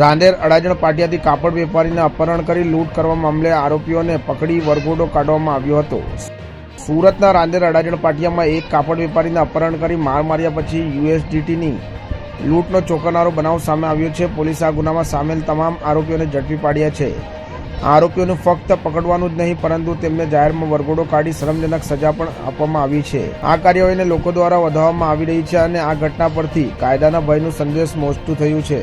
રાંદેર અડાજણ પાટિયાથી કાપડ વેપારીને અપહરણ કરી લૂંટ કરવા મામલે આરોપીઓને પકડી વરઘોડો કાઢવામાં આવ્યો હતો. સુરતના રાંદેર અડાજણ પાટિયામાં એક કાપડ વેપારીને અપહરણ કરી માર માર્યા પછી યુએસડીટીની લૂંટનો ચોંકાનારો બનાવ સામે આવ્યો છે. પોલીસે આ ગુનામાં સામેલ તમામ આરોપીઓને ઝડપી પાડ્યા છે. આરોપીઓને ફક્ત પકડવાનું જ નહીં, પરંતુ તેમને જાહેરમાં વરઘોડો કાઢી શરમજનક સજા પણ આપવામાં આવી છે. આ કાર્યવાહીને લોકો દ્વારા વધાવવામાં આવી રહી છે અને આ ઘટના પરથી કાયદાના ભયનું સંદેશ મોજતું થયું છે.